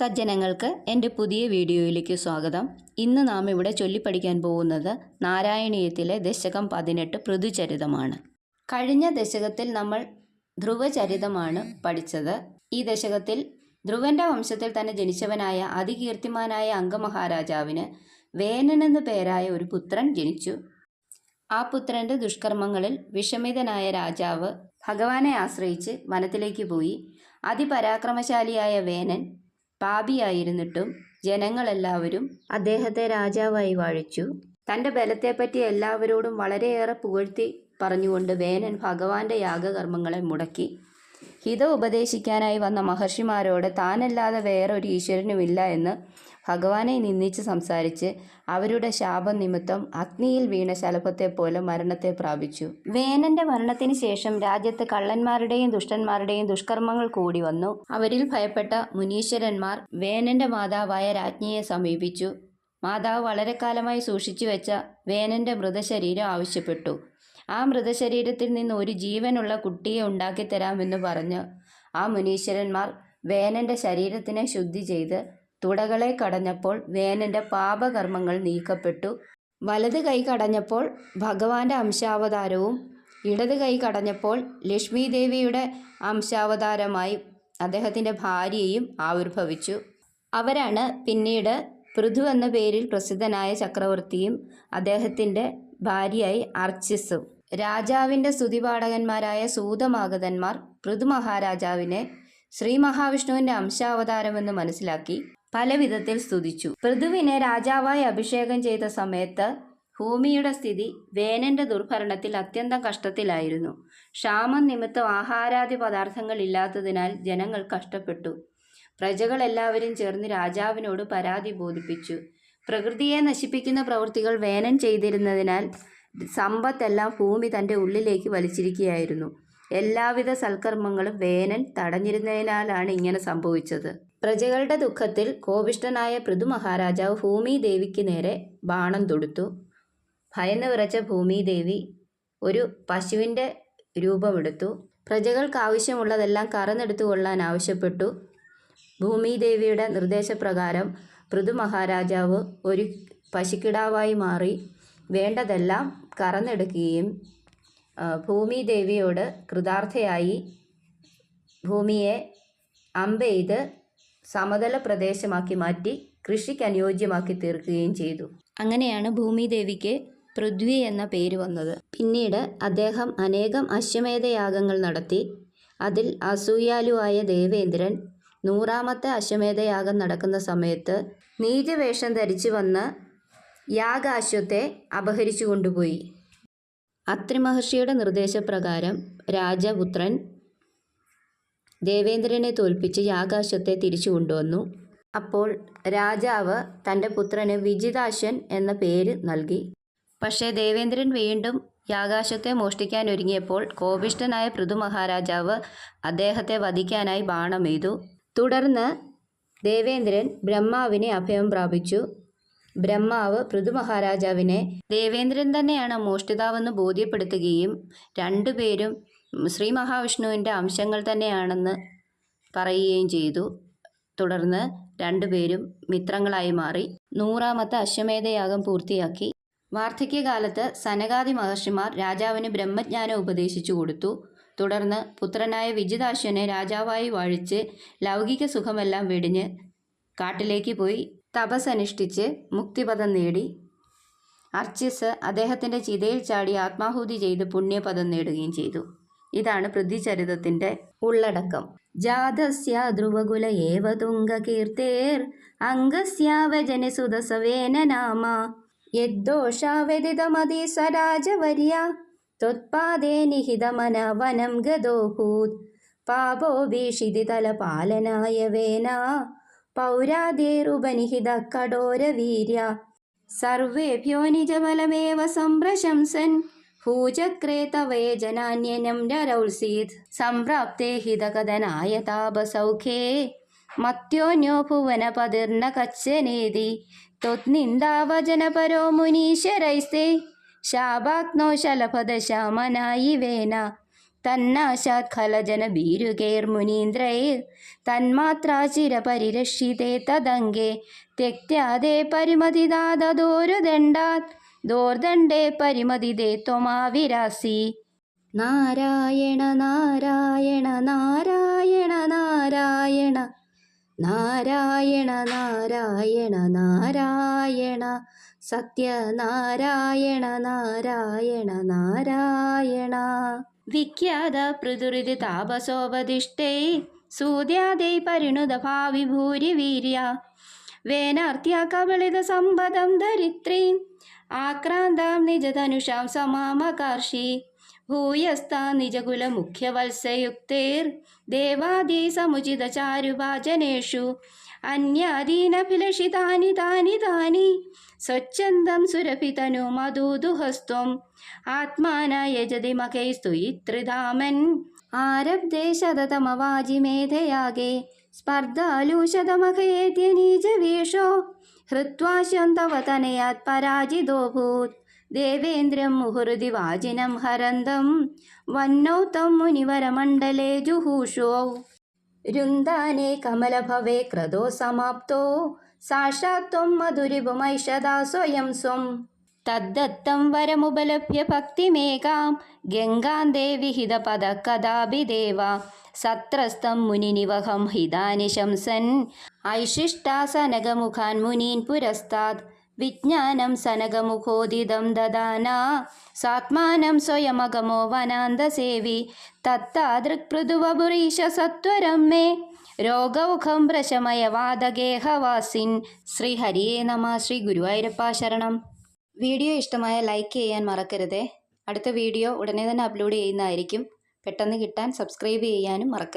സജ്ജനങ്ങൾക്ക് എന്റെ പുതിയ വീഡിയോയിലേക്ക് സ്വാഗതം. ഇന്ന് നാം ഇവിടെ ചൊല്ലിപ്പഠിക്കാൻ പോകുന്നത് നാരായണീയത്തിലെ ദശകം പതിനെട്ട് പൃഥുചരിതമാണ്. കഴിഞ്ഞ ദശകത്തിൽ നമ്മൾ ധ്രുവചരിതമാണ് പഠിച്ചത്. ഈ ദശകത്തിൽ ധ്രുവന്റെ വംശത്തിൽ തന്നെ ജനിച്ചവനായ അതികീർത്തിമാനായ അംഗമഹാരാജാവിന് വേനൻ എന്ന പേരായ ഒരു പുത്രൻ ജനിച്ചു. ആ പുത്രന്റെ ദുഷ്കർമ്മങ്ങളിൽ വിഷമിതനായ രാജാവ് ഭഗവാനെ ആശ്രയിച്ച് വനത്തിലേക്ക് പോയി. അതിപരാക്രമശാലിയായ വേനൻ പാപിയായിരുന്നിട്ടും ജനങ്ങളെല്ലാവരും അദ്ദേഹത്തെ രാജാവായി വാഴിച്ചു. തന്റെ ബലത്തെപ്പറ്റി എല്ലാവരോടും വളരെയേറെ പുകഴ്ത്തി പറഞ്ഞുകൊണ്ട് വേനൻ ഭഗവാന്റെ യാഗകർമ്മങ്ങളെ മുടക്കി. ഹിത ഉപദേശിക്കാനായി വന്ന മഹർഷിമാരോട് താനല്ലാതെ വേറൊരു ഈശ്വരനുമില്ല എന്ന് ഭഗവാനെ നിന്ദിച്ച് സംസാരിച്ച് അവരുടെ ശാപം നിമിത്തം അഗ്നിയിൽ വീണ ശലഭത്തെ പോലെ മരണത്തെ പ്രാപിച്ചു. വേനന്റെ മരണത്തിന് ശേഷം രാജ്യത്ത് കള്ളന്മാരുടെയും ദുഷ്ടന്മാരുടെയും ദുഷ്കർമ്മങ്ങൾ കൂടി വന്നു. അവരിൽ ഭയപ്പെട്ട മുനീശ്വരന്മാർ വേനന്റെ മാതാവായ രാജ്ഞിയെ സമീപിച്ചു. മാതാവ് വളരെ കാലമായി സൂക്ഷിച്ചു വെച്ച വേനന്റെ മൃതശരീരം ആവശ്യപ്പെട്ടു. ആ മൃതശരീരത്തിൽ നിന്ന് ഒരു ജീവനുള്ള കുട്ടിയെ ഉണ്ടാക്കിത്തരാമെന്ന് പറഞ്ഞ് ആ മുനീശ്വരന്മാർ വേനന്റെ ശരീരത്തിനെ ശുദ്ധി ചെയ്ത് തുടകളെ കടഞ്ഞപ്പോൾ വേനന്റെ പാപകർമ്മങ്ങൾ നീക്കപ്പെട്ടു. വലത് കൈ കടഞ്ഞപ്പോൾ ഭഗവാന്റെ അംശാവതാരവും ഇടത് കൈ കടഞ്ഞപ്പോൾ ലക്ഷ്മി ദേവിയുടെ അംശാവതാരമായി അദ്ദേഹത്തിന്റെ ഭാര്യയും ആവിർഭവിച്ചു. അവരാണ് പിന്നീട് പൃഥു എന്ന പേരിൽ പ്രസിദ്ധനായ ചക്രവർത്തിയും അദ്ദേഹത്തിന്റെ ഭാര്യയായി അർച്ചിസും. രാജാവിന്റെ സ്തുതിപാഠകന്മാരായ സൂതമാഗതന്മാർ പൃഥു മഹാരാജാവിനെ ശ്രീ മഹാവിഷ്ണുവിന്റെ അംശാവതാരമെന്ന് മനസ്സിലാക്കി പലവിധത്തിൽ സ്തുതിച്ചു. പൃഥുവിനെ രാജാവായി അഭിഷേകം ചെയ്ത സമയത്ത് ഭൂമിയുടെ സ്ഥിതി വേനന്റെ ദുർഭരണത്തിൽ അത്യന്തം കഷ്ടത്തിലായിരുന്നു. ക്ഷാമം നിമിത്തം ആഹാരാദി പദാർത്ഥങ്ങൾ ഇല്ലാത്തതിനാൽ ജനങ്ങൾ കഷ്ടപ്പെട്ടു. പ്രജകളെല്ലാവരും ചേർന്ന് രാജാവിനോട് പരാതി ബോധിപ്പിച്ചു. പ്രകൃതിയെ നശിപ്പിക്കുന്ന പ്രവൃത്തികൾ വേനൻ ചെയ്തിരുന്നതിനാൽ സമ്പത്തെല്ലാം ഭൂമി തന്റെ ഉള്ളിലേക്ക് വലിച്ചിരിക്കുകയായിരുന്നു. എല്ലാവിധ സൽക്കർമ്മങ്ങളും വേനൽ തടഞ്ഞിരുന്നതിനാലാണ് ഇങ്ങനെ സംഭവിച്ചത്. പ്രജകളുടെ ദുഃഖത്തിൽ കോപിഷ്ഠനായ പൃഥു മഹാരാജാവ് ഭൂമി ദേവിക്ക് നേരെ ബാണം തൊടുത്തു. ഭയന്ന് വിറച്ച ഭൂമിദേവി ഒരു പശുവിന്റെ രൂപമെടുത്തു പ്രജകൾക്ക് ആവശ്യമുള്ളതെല്ലാം കറന്നെടുത്തു കൊള്ളാൻ ആവശ്യപ്പെട്ടു. ഭൂമിദേവിയുടെ നിർദ്ദേശപ്രകാരം പൃഥു മഹാരാജാവ് ഒരു പശുക്കിടാവായി മാറി വേണ്ടതെല്ലാം കറന്നെടുക്കുകയും ഭൂമിദേവിയോട് കൃതാർത്ഥയായി ഭൂമിയെ അമ്പെയ്ത് സമതല പ്രദേശമാക്കി മാറ്റി കൃഷിക്ക് അനുയോജ്യമാക്കി തീർക്കുകയും ചെയ്തു. അങ്ങനെയാണ് ഭൂമിദേവിക്ക് പൃഥ്വി എന്ന പേര് വന്നത്. പിന്നീട് അദ്ദേഹം അനേകം അശ്വമേധയാഗങ്ങൾ നടത്തി. അതിൽ അസൂയാലുവായ ദേവേന്ദ്രൻ നൂറാമത്തെ അശ്വമേധയാഗം നടക്കുന്ന സമയത്ത് നീചവേഷം ധരിച്ചു വന്ന് യാഗാശ്വത്തെ അപഹരിച്ചു കൊണ്ടുപോയി. അത്രി മഹർഷിയുടെ നിർദ്ദേശപ്രകാരം രാജപുത്രൻ ദേവേന്ദ്രനെ തോൽപ്പിച്ച് യാകാശത്തെ തിരിച്ചു കൊണ്ടുവന്നു. അപ്പോൾ രാജാവ് തന്റെ പുത്രന് വിജിതാശൻ എന്ന പേര് നൽകി. പക്ഷേ ദേവേന്ദ്രൻ വീണ്ടും യാകാശത്തെ മോഷ്ടിക്കാൻ ഒരുങ്ങിയപ്പോൾ കോപിഷ്ഠനായ പൃഥു മഹാരാജാവ് അദ്ദേഹത്തെ വധിക്കാനായി ബാണമെയ്തു തുടർന്ന് ദേവേന്ദ്രൻ ബ്രഹ്മാവിനെ അഭയം പ്രാപിച്ചു. ബ്രഹ്മാവ് പൃഥു മഹാരാജാവിനെ ദേവേന്ദ്രൻ തന്നെയാണ് മോഷ്ടിതാവെന്ന് ബോധ്യപ്പെടുത്തുകയും രണ്ടുപേരും ശ്രീ മഹാവിഷ്ണുവിന്റെ അംശങ്ങൾ തന്നെയാണെന്ന് പറയുകയും ചെയ്തു. തുടർന്ന് രണ്ടുപേരും മിത്രങ്ങളായി മാറി നൂറാമത്തെ അശ്വമേധയാഗം പൂർത്തിയാക്കി. വാർദ്ധക്യകാലത്ത് സനകാദി മഹർഷിമാർ രാജാവിന് ബ്രഹ്മജ്ഞാനം ഉപദേശിച്ചു കൊടുത്തു. തുടർന്ന് പുത്രനായ വിജിതാശ്വനെ രാജാവായി വാഴിച്ച് ലൗകിക സുഖമെല്ലാം വെടിഞ്ഞ് കാട്ടിലേക്ക് പോയി. തപസ്സനുഷ്ഠിച്ച് മുക്തിപദം നേടി. അർച്ചിസ് അദ്ദേഹത്തിന്റെ ചിതയിൽ ചാടി ആത്മാഹുതി ചെയ്ത് പുണ്യപദം നേടുകയും ചെയ്തു. ഇതാണ് പൃഥ്വിചരിതത്തിന്റെ ഉള്ളടക്കം. ജാതസ്യ ധ്രുവകുല ഏവ തുംഗകീർത്തേർ അംഗസ്യാവജന സുതസവേന നാമ. യദ്ദോഷാവ്യതിതമതി സ്വരാജവര്യ. ത്വത്പാദേ നിഹിതമന വനം ഗതോഭൂത് പാപോ ഭീഷിതിതലപാലനായ വേന പൗരാദേരുപനിഹിത കടോരവീര്യ സർവേഭ്യോ നിജബലമേവ സംപ്രശംസൻ. ഭൂചക്രേ തവേ ജനാന്യനം സംപ്രാപ്തേ ഹിതകഥനായ താപസൗഖ്യേ മത്യോന്യോ ഭുവനപതിർന്ന കച്ചനേതി ത്വത്നിന്ദാവചനപരോ മുനീശ്വരൈസ്തേ. ശാപാഗ്നോ ശലഭദശാമനായി വേന. തന്നാശാത് ഖലജന ഭീരുകേർ മുനീന്ദ്രൈർ തന്മാത്രാചിര പരിരക്ഷിതേ തദംഗേ. തെക്യാതെ പരിമതിദാതോരുദണ്ഡാത് ദോർദണ്ഡേ പരിമതിദേ ത്വമാവിരാസി. നാരായണ നാരായണ നാരായണ നാരായണ നാരായണ നാരായണ നാരായണ സത്യനാരായണ നാരായണ നാരായണ. വിഖ്യാത പൃഥുരിതി താപസോപതിഷ്ഠേ സൂര്യാദൈ പരിണുത ഭാവി ഭൂരി വീര്യ. വേനാർത്യ കബളിത സമ്പദം ധരിത്രീം ആക്രാന്താം നിജധനുഷാം സമാമകാർഷി ഭൂയസ്താ നിജകുലമുഖ്യവത്സയുക്തേർ ദേവാദി സമുചിത ചാരുഭാജനേഷു അന്യാദീനഭിലഷിതാനി താനി താനി സ്വച്ഛന്തം സുരഭിതനു മധുദുഹസ്ത്വം ആത്മാന യജതി മഖൈസ്തു ഇത്രിധാമൻ ആരബ്ധേ ശതതമവാജിമേധയാഗേ സ്പർദ്ധാലൂശതമഖയേത്യനീജവീഷോ ഹൃത്വാശ്യം തവ തനയാത് പരാജിതോഭൂത് ദേവേന്ദ്രം മുഹുർദി വാജിനം ഹരന്തം. വന്നൗ മുനിവരമണ്ഡലേ ജുഹൂഷോ. രുന്ദാനെ കമലഭവേ ക്രതോ സമാപ്തോ. സാക്ഷാത്വം ത്വം മധുരിപുമൈഷദാ സ്വയം സ്വം. തദ്ദത്തം വരമുപലഭ്യ ഭക്തിമേകാം. ഗംഗാന്തേ വിഹിത പദ കഥാഭിദേവ സത്രസ്തം മുനിനിവഹം ഹിതാനിശംസൻ. ഐശിഷ്ടാസനകമുഖാൻ മുനീൻ പുരസ്താത് വിജ്ഞാനം സനകമുഖോദിതം ദദാന. സാത്മാനം സ്വയമഗമോ വനാന്തസേവി തത്താദൃക്പൃഥുവപുരീശ സത്വരം മേ. രോഗൗഖം പ്രശമയ വാദഗേഹവാസിൻ. ശ്രീ ഹരിയേ നമ. ശ്രീ ഗുരുവായൂരപ്പ ശരണം. വീഡിയോ ഇഷ്ടമായ ലൈക്ക് ചെയ്യാൻ മറക്കരുതേ. അടുത്ത വീഡിയോ ഉടനെ തന്നെ അപ്ലോഡ് ചെയ്യുന്നതായിരിക്കും. പെട്ടെന്ന് കിട്ടാൻ സബ്സ്ക്രൈബ് ചെയ്യാനും മറക്കരുത്.